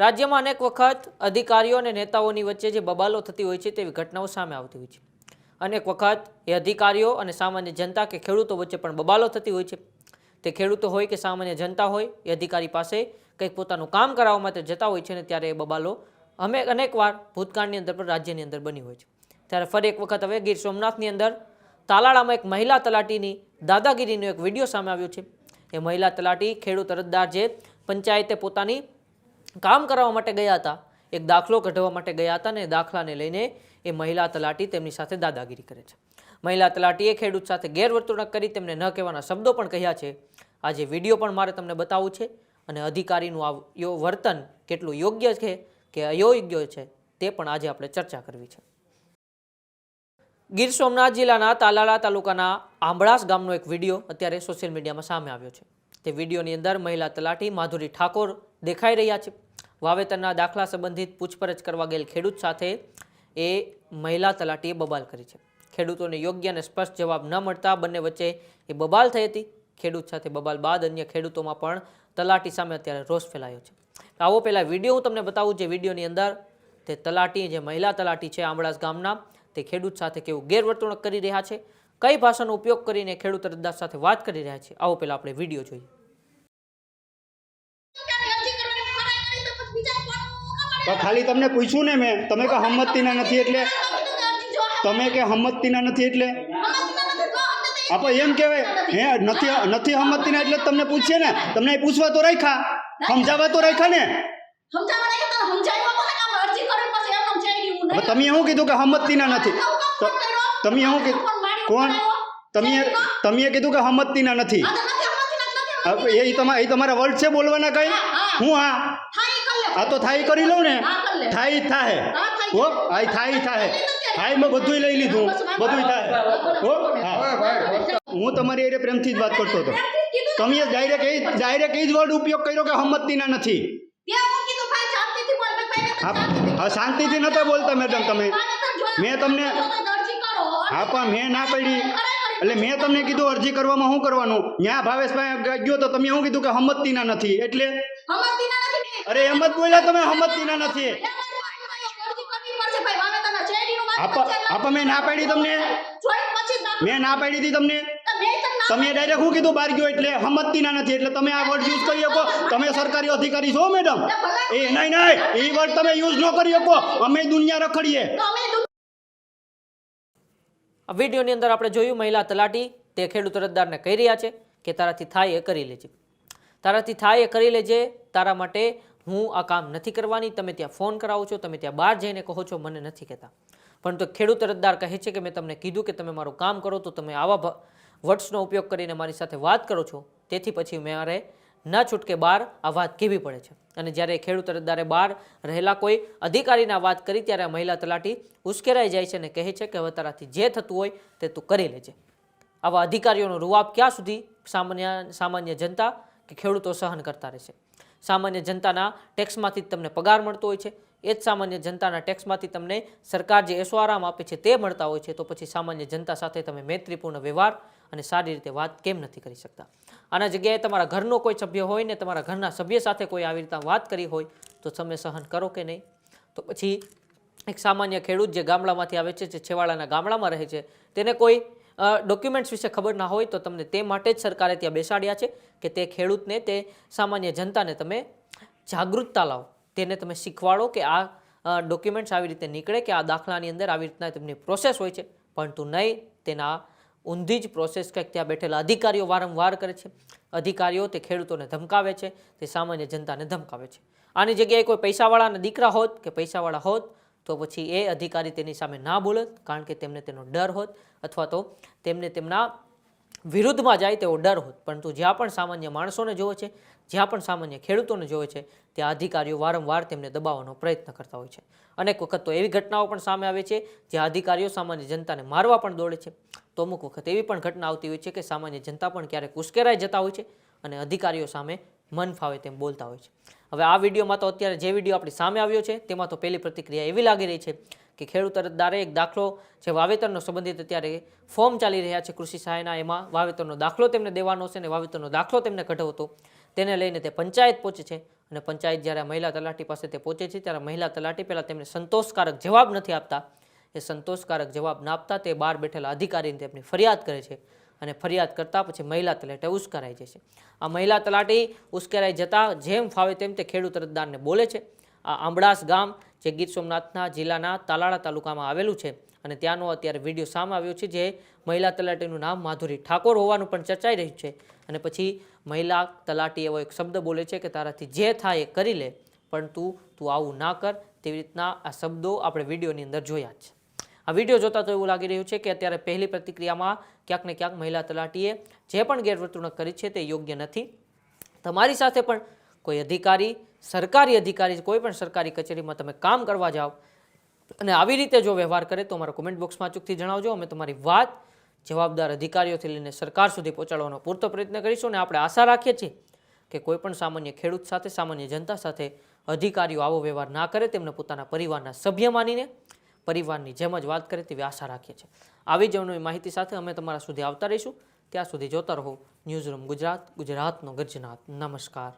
રાજ્યમાં અનેક વખત અધિકારીઓ અને નેતાઓની વચ્ચે જે બબાલો થતી હોય છે તેવી ઘટનાઓ સામે આવતી હોય છે. અનેક વખત એ અધિકારીઓ અને સામાન્ય જનતા કે ખેડૂતો વચ્ચે પણ બબાલો થતી હોય છે. તે ખેડૂતો હોય કે સામાન્ય જનતા હોય, એ અધિકારી પાસે કંઈક પોતાનું કામ કરાવવા માટે જતા હોય છે ને ત્યારે એ બબાલો અમે અનેકવાર ભૂતકાળની અંદર પણ રાજ્યની અંદર બની હોય છે. ત્યારે ફરી એક વખત હવે ગીર સોમનાથની અંદર તાલાળામાં એક મહિલા તલાટીની દાદાગીરીનો એક વીડિયો સામે આવ્યો છે. એ મહિલા તલાટી ખેડૂત અરજદાર જે પંચાયતે પોતાની કામ કરવા માટે ગયા હતા. એક દાખલો કઢાવવા માટે ગયા હતા ને દાખલાને લઈને એ મહિલા તલાટી તેમની સાથે દાદાગીરી કરે છે. મહિલા તલાટીએ ખેડૂત સાથે ગેરવર્તણૂક કરી તેમને ન કહેવાના શબ્દો પણ કહ્યા છે. આજે વીડિયો પણ મારે તમને બતાવવું છે અને અધિકારીનું આ વર્તન કેટલું યોગ્ય છે કે અયોગ્ય છે તે પણ આજે આપણે ચર્ચા કરવી છે. ગીર સોમનાથ જિલ્લાના તાલાળા તાલુકાના આંબળાસ ગામનો એક વીડિયો અત્યારે સોશિયલ મીડિયામાં સામે આવ્યો છે. તે વિડીયોની અંદર મહિલા તલાટી માધુરી ઠાકોર દેખાઈ રહ્યા છે. વાવેતરના દાખલા સંબંધિત પૂછપરછ કરવા ગયેલ ખેડૂત સાથે એ મહિલા તલાટીએ બબાલ કરી છે. ખેડૂતોને યોગ્ય અને સ્પષ્ટ જવાબ ન મળતા બંને વચ્ચે એ બબાલ થઈ હતી. ખેડૂત સાથે બબાલ બાદ અન્ય ખેડૂતોમાં પણ તલાટી સામે અત્યારે રોષ ફેલાયો છે. આવો પહેલાં વીડિયો હું તમને બતાવું જે વિડીયોની અંદર તે તલાટી, જે મહિલા તલાટી છે આંબળાસ ગામના, તે ખેડૂત સાથે કેવું ગેરવર્તણૂક કરી રહ્યા છે, કઈ ભાષાનો ઉપયોગ કરીને ખેડૂત અરજદાર સાથે વાત કરી રહ્યા છે. આવો પહેલાં આપણે વીડિયો જોઈએ. પણ ખાલી તમને પૂછ્યું ને મેં. તમે કે હમતતીના નથી એટલે? તમે કે હમતતીના નથી એટલે? આપણે એમ કહેવાય. હે નથી નથી હમતતીના એટલે જ તમને પૂછીએ ને. તમને એ પૂછવા તો રાખ્યા. સમજાવવા તો રાખ્યા ને. હવે તમે શું કીધું કે હમતતીના નથી. તો તમે શું કીધું કોણ? તમે તમે કીધું કે હમતતીના નથી. હવે એ ઈ તમારા એ તમારા વર્ડ છે બોલવાના કઈ? હું? હા આ તો થાય કરી લઉં ને. થાય થાય હો આ થાય થાય થાય મેં બધુંય લઈ લીધું. બધુંય થાય હો હા હું. તમારી હારે પ્રેમથી જ વાત કરતો હતો. તમે ડાયરેક્ટ એ ડાયરેક્ટ એ જ વર્ડ ઉપયોગ કર્યો કે હમતતીના નથી? હા હા શાંતિથી નતા બોલતા મેડમ તમે. મેં તમને હા પણ મેં ના પડી. એટલે મેં તમને કીધું અરજી કરવામાં શું કરવાનું? ત્યાં ભાવેશભાઈ ગયો તો તમે શું કીધું કે હમતતીના નથી? એટલે? અરે એમ જ બોલ્યા તમે હમતતીના નથી. આપા મેં ના પાડી તમને. મેં ના પાડી હતી તમને. તમે ડાયરેક્ટ શું કીધું બહાર ગયો એટલે હમતતીના નથી એટલે તમે આ વર્ડ યુઝ કરી શકો. તમે સરકારી અધિકારી છો મેડમ એ નહીં નહીં એ વર્ડ તમે યુઝ ન કરી શકો. અમે દુનિયા રખડીએ. આ વિડીયોની અંદર આપણે જોયું મહિલા તલાટી તે ખેડૂત અરજદારને કહી રહ્યા છે કે તારાથી થાય એ કરી લેજે. તારાથી થાય એ કરી લેજે તારા માટે હું આ કામ નથી કરવાની, તમે ત્યાં ફોન કરાવો છો, તમે ત્યાં બહાર જઈને કહો છો, મને નથી કહેતા. પરંતુ ખેડૂત અરજદાર કહે છે કે, મેં તમને કીધું કે તમે મારું કામ કરો, તો તમે આવા વર્ડ્સનો ઉપયોગ કરીને મારી સાથે વાત કરો છો. તેથી પછી મારે ન છૂટકે બહાર આ વાત કહેવી પડે છે. અને જ્યારે ખેડૂત અરજદારે બહાર રહેલા કોઈ અધિકારીના વાત કરી, ત્યારે મહિલા તલાટી ઉશ્કેરાઈ જાય છે અને કહે છે કે, હવે તારાથી જે થતું હોય, તે તું કરી લેજે. આવા અધિકારીઓનો રૂવાબ ક્યાં સુધી સામાન્ય સામાન્ય જનતા કે ખેડૂતો સહન કરતા રહેશે? સામાન્ય જનતાના ટેક્સમાંથી તમને પગાર મળતો હોય છે. એ જ સામાન્ય જનતાના ટેક્સમાંથી તમને સરકાર જે એસોઆરામ આપે છે તે મળતા હોય છે. તો પછી સામાન્ય જનતા સાથે તમે મૈત્રીપૂર્ણ વ્યવહાર અને સારી રીતે વાત કેમ નથી કરી શકતા? આના જગ્યાએ તમારા ઘરનો કોઈ સભ્ય હોય ને તમારા ઘરના સભ્ય સાથે કોઈ આવી રીતના વાત કરી હોય, તો તમે સહન કરો કે નહીં? તો પછી એક સામાન્ય ખેડૂત જે ગામડામાંથી આવે છે, જે છેવાડાના ગામડામાં રહે છે, તેને કોઈ ડોક્યુમેન્ટ્સ વિશે ખબર ના હોય તો તમને તે માટે જ સરકારે ત્યાં બેસાડ્યા છે કે તે ખેડૂતને તે સામાન્ય જનતાને તમે જાગૃતતા લાવો. તેને તમે શીખવાડો કે આ ડોક્યુમેન્ટ્સ આવી રીતે નીકળે કે આ દાખલાની અંદર આવી રીતના તેમની પ્રોસેસ હોય છે. પરંતુ નહીં, તેના ઊંધી જ પ્રોસેસ કંઈક ત્યાં બેઠેલા અધિકારીઓ વારંવાર કરે છે. અધિકારીઓ તે ખેડૂતોને ધમકાવે છે, તે સામાન્ય જનતાને ધમકાવે છે. આની જગ્યાએ કોઈ પૈસાવાળાના દીકરા હોત કે પૈસાવાળા હોત તો પછી એ અધિકારી તેની સામે ના બોલત કારણ કે તેમને તેનો ડર હોત અથવા તો તેમને તેમના વિરુદ્ધમાં જાય તેવો ડર હોત. પરંતુ જ્યાં પણ સામાન્ય માણસોને જોવે છે, જ્યાં પણ સામાન્ય ખેડૂતોને જોવે છે, ત્યાં અધિકારીઓ વારંવાર તેમને દબાવવાનો પ્રયત્ન કરતા હોય છે. અનેક વખત તો એવી ઘટનાઓ પણ સામે આવે છે, જ્યાં અધિકારીઓ સામાન્ય જનતાને મારવા પણ દોડે છે. તો અમુક વખત એવી પણ ઘટના આવતી હોય છે કે સામાન્ય જનતા પણ ક્યારેક ઉશ્કેરાઈ જતા હોય છે અને અધિકારીઓ સામે મન ફાવે તેમ બોલતા હોય છે. હવે આ વિડીયોમાં તો અત્યારે જે વીડિયો આપણી સામે આવ્યો છે, તેમાં તો પહેલી પ્રતિક્રિયા એવી લાગી રહી છે કે ખેડૂત અરજદારે એક દાખલો જે વાવેતરનો સંબંધિત અત્યારે ફોર્મ ચાલી રહ્યા છે કૃષિ સહાયના, એમાં વાવેતરનો દાખલો તેમને દેવાનો છે અને વાવેતરનો દાખલો તેમને કઢાવો તેને લઈને તે પંચાયત પહોંચે છે અને પંચાયત જ્યારે મહિલા તલાટી પાસે તે પહોંચે છે, ત્યારે મહિલા તલાટી પહેલાં તેમને સંતોષકારક જવાબ નથી આપતા. એ સંતોષકારક જવાબ ના આપતા તે બહાર બેઠેલા અધિકારીને તેમની ફરિયાદ કરે છે. અને ફરિયાદ કરતાં પછી મહિલા તલાટે ઉશ્કેરાઈ જાય છે આ મહિલા તલાટી ઉશ્કેરાઈ જતાં જેમ ફાવે તેમ તે ખેડૂત અરજદારને બોલે છે. આ આંબળાસ ગામ, જે ગીર સોમનાથના જિલ્લાના તાલાળા તાલુકામાં આવેલું છે અને ત્યાંનો અત્યારે વીડિયો સામે આવ્યો છે, જે મહિલા તલાટીનું નામ માધુરી ઠાકોર હોવાનું પણ ચર્ચાઈ રહ્યું છે. અને પછી મહિલા તલાટી એવો એક શબ્દ બોલે છે કે, તારાથી જે થાય એ કરી લે, પણ તું તું આવું ના કર. તેવી રીતના આ શબ્દો આપણે વિડીયોની અંદર જોયા છે. આ વીડિયો જોતા તો એવું લાગી રહ્યું છે કે અત્યારે પહેલી પ્રતિક્રિયામાં ક્યાંક ને ક્યાંક મહિલા તલાટીએ જે પણ ગેરવર્તણૂક કરી છે તે યોગ્ય નથી. તમારી સાથે પણ કોઈ અધિકારી, સરકારી અધિકારી, કોઈ પણ સરકારી કચેરીમાં તમે કામ કરવા જાઓ અને આવી રીતે જો વ્યવહાર કરે તો અમારા કોમેન્ટ બોક્સમાં અચૂકથી જણાવજો. અમે તમારી વાત જવાબદાર અધિકારીઓથી લઈને સરકાર સુધી પહોંચાડવાનો પૂરતો પ્રયત્ન કરીશું અને આપણે આશા રાખીએ છીએ કે કોઈપણ સામાન્ય ખેડૂત સાથે, સામાન્ય જનતા સાથે અધિકારીઓ આવો વ્યવહાર ના કરે, તેમને પોતાના પરિવારના સભ્ય માનીને પરિવારની જેમ જ વાત કરે તેવી આશા રાખીએ છીએ. આવી જ અવનવી માહિતી સાથે અમે તમારા સુધી આવતા રહીશું. ત્યાં સુધી જોતા રહો. ન્યૂઝ રૂમ ગુજરાત, ગુજરાતનો ગર્જનાથ. નમસ્કાર.